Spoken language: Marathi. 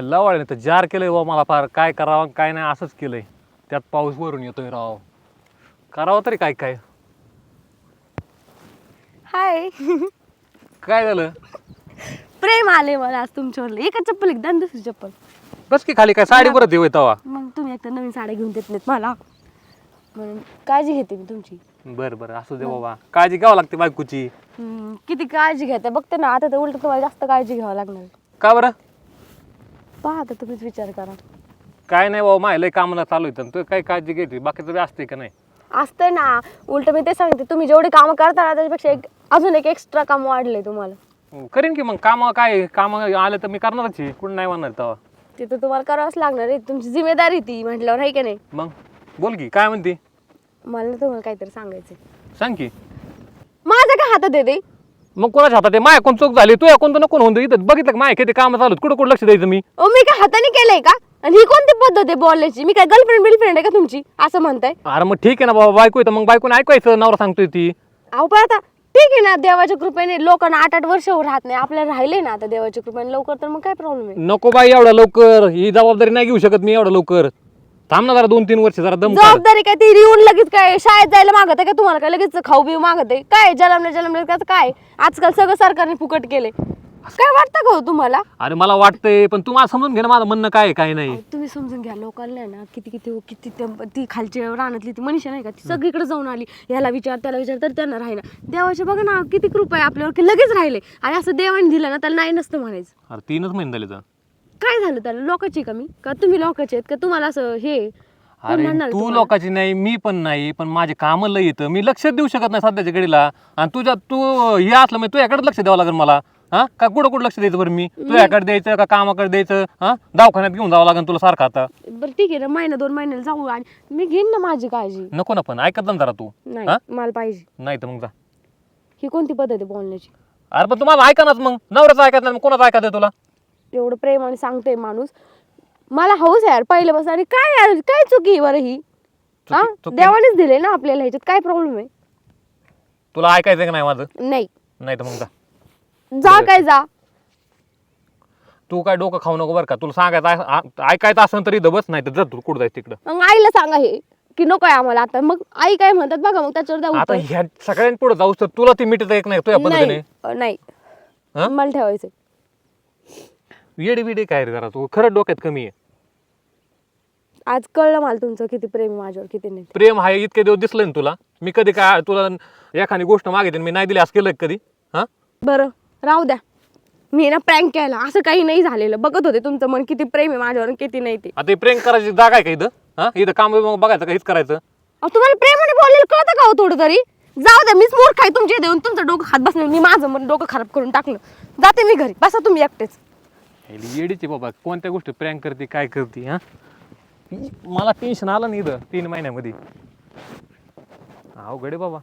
लवाळीने तर जार केलंय बा मला फार. काय करावं काय नाही असंच केलंय. त्यात पाऊस भरून येतोय राव. करावं तरी काय काय. हाय. काय झालं? प्रेम आले मला आज तुमच्यावर एका चप्पल एकदा आणि दुसरी चप्पल. बस की खाली काय साडी परत येऊ तवा. मग तुम्ही एकतर नवीन साड्या घेऊन देत नाहीत मला. म्हणून काळजी घेते मी तुमची. बरं बरं. असू दे बाबा. काळजी घ्यावं लागते बायकोची. हम्म, किती काळजी घेते. बघते ना आता तर उलट तुम्हाला जास्त काळजी घ्यावं लागणार. का बरं? पहा आता तुम्हीच विचार करा. काय नाही बाबा लय कामाला चालू आहे तू काय काळजी घेते बाकीचं बी असते का नाही? असतं ना. उलट मी ते सांगते तुम्ही जेवढी कामं करता ना त्याच्यापेक्षा एक अजून एक एक्स्ट्रा काम वाढले तुम्हाला. करीन की मग काम काय काम आलं तर मी करणारच आहे कुठं नाही म्हणणार तेव्हा. ते तर तुम्हाला करावंच लागणार आहे तुमची जिम्मेदारी ती म्हटल्यावर आहे की नाही? मग बोल की काय म्हणते? मला ना तुम्हाला काहीतरी सांगायचं सांग की. माझ्या काय हातात येते मग कोणाच्या हातात आहे? माय कोण चूक झाली? तू कोणतं नको होऊन इथं बघितलं का माय किती काम चालू आहेत, कुठं कुठं लक्ष द्यायचं मी? ओ मी काय हाताने केलंय का? आणि ही कोणती पद्धत आहे बोलण्याची मी काय गर्लफ्रेंड बिलफ्रेंड आहे का तुमची? असं म्हणताय. अरे मग ठीक आहे ना बाबा बायको तर मग बायकोने ऐकायचं नवरा सांगतोय ती. अहो पण आता ठीक आहे ना देवाच्या कृपेने लोकांना आठ आठ वर्ष राहत नाही. आपल्याला राहिले ना आता देवाच्या कृपेने. लवकर तर मग काय प्रॉब्लेम आहे? नको बाई एवढं लवकर. ही जबाबदारी नाही घेऊ शकत मी एवढं लवकर. थांब ना जरा दोन तीन वर्ष जरा दम काढ. जबाबदारी काय ती? येऊन लगेच काय? शाळेत जायला मागत आहे का तुम्हाला? काय लगेच खाऊ बिऊ मागत आहे? काय जलमले जलमले काय आजकाल सगळं सरकारने फुकट केले काय वाटतं का हो तुम्हाला? अरे मला वाटतंय पण तू मला समजून घे ना माझं म्हणणं काय आहे, काय नाही. तुम्ही समजून घ्या. लोकांना आहे ना किती किती किती ते- ती खालची रानातली ती मनीषा नाही का? ती सगळीकडे जाऊन आली. याला विचार त्याला विचार तर त्यांना राहिना. देवाचे बघा ना किती कृपा आहे आपल्यावर की लगेच राहिले. आणि असं देवाने दिलं ना त्याला नाही नसतं म्हणायचं. अरे तीनच महिने झाले तर. काय झालं त्याला? लोकांची का मी का तुम्ही लोकांचे आहेत? का तुम्हाला असं हे? कोण अरे म्हणणार तू तुम्हाला? लोकांची नाही मी पण नाही पण माझे कामं लय येतं मी लक्ष देऊ शकत नाही सध्याच्या घडीला. आणि तुझ्या तू हे असलं म्हणजे तुझ्याकडे लक्ष द्यावं लागेल मला. हा? का कुठं कुठं लक्ष द्यायचं बरं मी? तुझ्याकडे द्यायचं का कामाकडे द्यायचं? हा? दवाखान्यात घेऊन जावं लागेल तुला सारखं आता. बरं ठीक आहे ना महिना दोन महिन्याला जाऊ आणि मी घेईन ना माझी काळजी. नको ना पण ऐकत जा ना जरा तू. नाही? मला पाहिजे. नाही तर मग जा. ही कोणती पद्धत आहे बोलण्याची? अरे पण तुम्हाला ऐका नाच मग. नवऱ्याचं ऐकत नाही मग कोणाचं ऐकत आहे तुला? एवढं प्रेमाने सांगते माणूस. मला हौस आहे यार पहिल्यापासून आणि काय यार काय चुकी आहे बरं ही? हा? चुकी- देवानेच दिले ना आपल्याला ह्याच्यात. काय प्रॉब्लेम आहे? तुला ऐकायचं का नाही माझं? नाही. नाही तर मग जा. जा काय जा. तू काय डोकं खाऊ नको बरं का? तुला सांगायचं आहे- आ- ऐकायचं असेल तरी इथं बस नाही तर जा तू. कुठं जायचं तिकडं? मग आईला सांगा हे की नको आहे आम्हाला आता. मग आई काय म्हणतात बघा मग त्याच्यावर द्या आता. ह्या सगळ्यांपुढे जाऊस तर तुला ती मिटत एक नाही तुझ्या पद्धतीने? नाही अ, नाही. हा? मला ठेवायचं येडी बिडी काय रे जरा तू? खरं डोक्यात कमी आहे. आज कळलं मला तुमचं किती प्रेम आहे माझ्यावर किती नाही. प्रेम आहे इतके दिवस दिसलं ना तुला? मी कधी काय तुला एखादी गोष्ट मागितली आणि मी नाही दिली असं केलं का कधी? हा? बरं राहू द्या. मी ना प्रँक केला असं काही नाही झालेलं. बघत होते तुमचं मन किती प्रेम आहे माझ्यावर आणि किती नाही ते. आता हे प्रेम करायची जागा आहे का इथं? हा? इथं काम बिम बघायचं का? हेच करायचं? अहो, तुम्हाला प्रेमाने बोललेलं कळतं का हो थोडं तरी? जाऊ द्या मीच मूर्ख आहे तुमच्या देऊन तुमचं डोकं खात बसलं मी माझं मन डोकं खराब करून टाकलं. जाते मी घरी बसा तुम्ही एकटेच. येडीची बाबा. कोणत्या गोष्टी प्रँक करते काय करते हा? मला टेन्शन आलं नाही इथं तीन महिन्यामध्ये. अवघड आहे बाबा.